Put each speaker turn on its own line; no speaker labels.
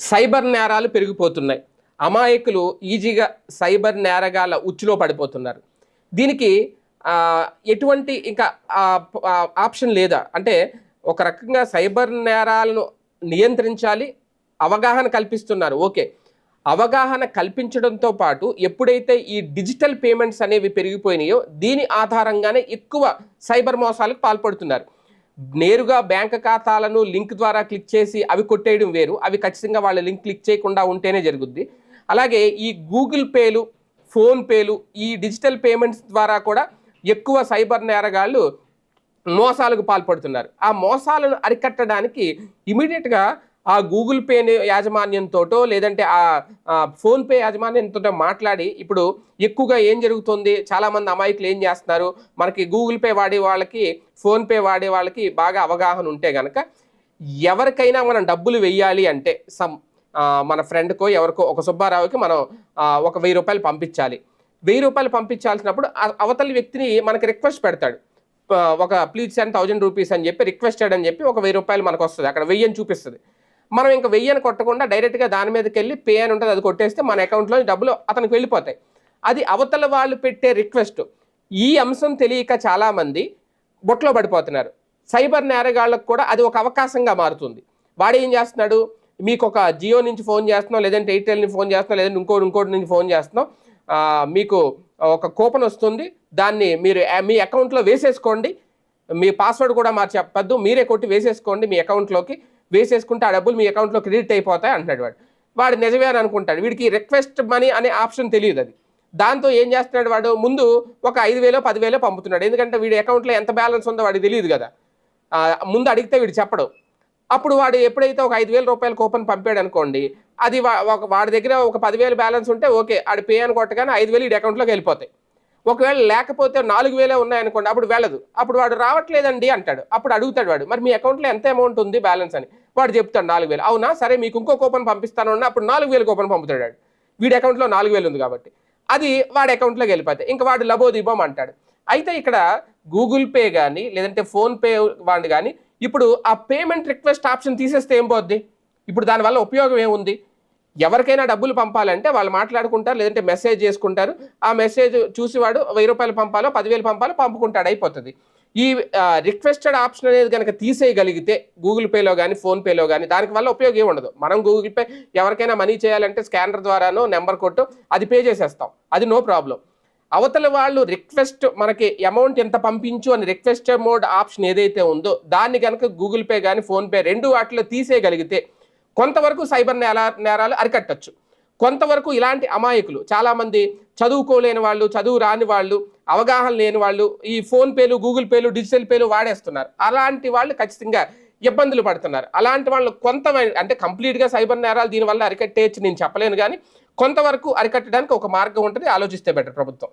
Cyber నేరాలు పెరిగిపోతున్నాయి. అమాయకులు ఈజీగా సైబర్ నేరగాల ఉచ్చులో పడిపోతున్నారు. దీనికి ఎటువంటి ఇంకా ఆప్షన్ లేదా? అంటే ఒక రకంగా సైబర్ నేరాలను నియంత్రించాలి అవగాహన కల్పిస్తున్నారు. ఓకే. అవగాహన కల్పించడంతో పాటు ఎప్పుడైతే ఈ డిజిటల్ పేమెంట్స్ అనేవి పెరిగిపోయినాయో దీని ఆధారంగానే ఎక్కువ సైబర్ మోసాలకు పాల్పడుతున్నారు. నేరుగా బ్యాంక్ ఖాతాలను లింక్ ద్వారా క్లిక్ చేసి అవి కొట్టేయడం వేరు. అవి ఖచ్చితంగా వాళ్ళ లింక్ క్లిక్ చేయకుండా ఉంటేనే జరుగుద్ది. అలాగే ఈ గూగుల్ పేలు ఫోన్పేలు ఈ డిజిటల్ పేమెంట్స్ ద్వారా కూడా ఎక్కువ సైబర్ నేరగాళ్ళు మోసాలకు పాల్పడుతున్నారు. ఆ మోసాలను అరికట్టడానికి ఇమీడియట్గా ఆ గూగుల్ పే యాజమాన్యంతోటో లేదంటే ఆ ఫోన్పే యాజమాన్యంతో మాట్లాడి ఇప్పుడు ఎక్కువగా ఏం జరుగుతుంది? చాలామంది అమాయకులు ఏం చేస్తున్నారు? మనకి గూగుల్ పే వాడే వాళ్ళకి ఫోన్పే వాడే వాళ్ళకి బాగా అవగాహన ఉంటే కనుక ఎవరికైనా మనం డబ్బులు వెయ్యాలి అంటే సమ్ మన ఫ్రెండ్కో ఎవరికో ఒక సుబ్బారావుకి మనం ఒక వెయ్యి రూపాయలు పంపించాలి. వెయ్యి రూపాయలు పంపించాల్సినప్పుడు అవతలి వ్యక్తిని మనకి రిక్వెస్ట్ పెడతాడు. ఒక ప్లీజ్ సెండ్ థౌజండ్ రూపీస్ అని చెప్పి రిక్వెస్టెడ్ అని చెప్పి ఒక వెయ్యి రూపాయలు మనకు వస్తుంది అక్కడ వెయ్యి అని చూపిస్తుంది. మనం ఇంకా వెయ్యని కొట్టకుండా డైరెక్ట్గా దాని మీదకి వెళ్ళి పే అని ఉంటుంది అది కొట్టేస్తే మన అకౌంట్లో డబ్బులు అతనికి వెళ్ళిపోతాయి. అది అవతల వాళ్ళు పెట్టే రిక్వెస్ట్ ఈ అంశం తెలియక చాలామంది బొట్లో పడిపోతున్నారు. సైబర్ నేరగాళ్ళకు కూడా అది ఒక అవకాశంగా మారుతుంది. వాడు ఏం చేస్తున్నాడు? మీకు ఒక జియో నుంచి ఫోన్ చేస్తున్నాం లేదంటే ఎయిర్టెల్ని ఫోన్ చేస్తున్నాం లేదంటే ఇంకోటి ఇంకోటి నుంచి ఫోన్ చేస్తున్నాం మీకు ఒక కూపన్ వస్తుంది. దాన్ని మీరు మీ అకౌంట్లో వేసేసుకోండి. మీ పాస్వర్డ్ కూడా మార్చి చెప్పద్దు మీరే కొట్టి వేసేసుకోండి మీ అకౌంట్లోకి వేసేసుకుంటే ఆ డబ్బులు మీ అకౌంట్లో క్రెడిట్ అయిపోతాయి అంటున్నాడు వాడు. వాడు నిజమే అని అనుకుంటాడు. వీడికి రిక్వెస్ట్ మనీ అనే ఆప్షన్ తెలియదు అది. దాంతో ఏం చేస్తున్నాడు వాడు? ముందు ఒక ఐదు వేలో పదివేలో పంపుతున్నాడు. ఎందుకంటే వీడి అకౌంట్లో ఎంత బ్యాలెన్స్ ఉందో వాడికి తెలియదు కదా. ముందు అడిగితే వీడు చెప్పడు. అప్పుడు వాడు ఎప్పుడైతే ఒక ఐదు వేల రూపాయల కూపన్ పంపాడు అనుకోండి అది వా- ఒక వాడి దగ్గర ఒక పదివేలు బ్యాలెన్స్ ఉంటే ఓకే ఆడు పే అని కొట్టగానే ఐదు వేలు వీడి అకౌంట్లోకి వెళ్ళిపోతాయి. ఒకవేళ లేకపోతే నాలుగు వేలే ఉన్నాయనుకోండి అప్పుడు వెళ్ళదు. అప్పుడు వాడు రావట్లేదండి అంటాడు. అప్పుడు అడుగుతాడు వాడు మరి మీ అకౌంట్లో ఎంత అమౌంట్ ఉంది బ్యాలెన్స్ అని. వాడు చెప్తాడు నాలుగు వేలు. అవునా? సరే మీకు ఇంకో కూపన్ పంపిస్తాను అన్న అప్పుడు నాలుగు వేలు కూపన్ పంపుతాడు వీడి. అకౌంట్లో నాలుగు వేలు ఉంది కాబట్టి. అది వాడి అకౌంట్లోకి వెళ్ళిపోతాయి ఇంకా వాడు లబోదీపం అంటాడు. అయితే ఇక్కడ గూగుల్ పే కానీ లేదంటే ఫోన్పే వాడిని కానీ ఇప్పుడు ఆ పేమెంట్ రిక్వెస్ట్ ఆప్షన్ తీసేస్తే ఏం పోద్ది? ఇప్పుడు దానివల్ల ఉపయోగం ఏముంది? ఎవరికైనా డబ్బులు పంపాలంటే వాళ్ళు మాట్లాడుకుంటారు లేదంటే మెసేజ్ చేసుకుంటారు. ఆ మెసేజ్ చూసి వాడు వెయ్యి రూపాయలు పంపాలో పదివేలు పంపాలో పంపుకుంటాడు అయిపోతుంది. ఈ రిక్వెస్టెడ్ ఆప్షన్ అనేది కనుక తీసేయగలిగితే గూగుల్ పేలో కానీ ఫోన్పేలో కానీ దానికి వల్ల ఉపయోగం ఏమి ఉండదు. మనం గూగుల్ పే ఎవరికైనా మనీ చేయాలంటే స్కానర్ ద్వారానో నెంబర్ కొట్టు అది పే చేసేస్తాం. అది నో ప్రాబ్లం అవతల వాళ్ళు రిక్వెస్ట్ మనకి అమౌంట్ ఎంత పంపించు అని రిక్వెస్ట్ మోడ్ ఆప్షన్ ఏదైతే ఉందో దాన్ని కనుక గూగుల్ పే కానీ ఫోన్పే రెండు వాటిలో తీసేయగలిగితే కొంతవరకు సైబర్ నేర నేరాలు అరికట్టచ్చు. కొంతవరకు ఇలాంటి అమాయకులు చాలామంది చదువుకోలేని వాళ్ళు చదువు రాని వాళ్ళు అవగాహన లేని వాళ్ళు ఈ ఫోన్ పేలు గూగుల్ పేలు డిజిటల్ పేలు వాడేస్తున్నారు. అలాంటి వాళ్ళు ఖచ్చితంగా ఇబ్బందులు పడుతున్నారు. అలాంటి వాళ్ళు కొంత అంటే కంప్లీట్గా సైబర్ నేరాలు దీనివల్ల అరికట్టేయచ్చు నేను చెప్పలేను కానీ కొంతవరకు అరికట్టడానికి ఒక మార్గం ఉంటుంది. ఆలోచిస్తే బెటర్ ప్రభుత్వం.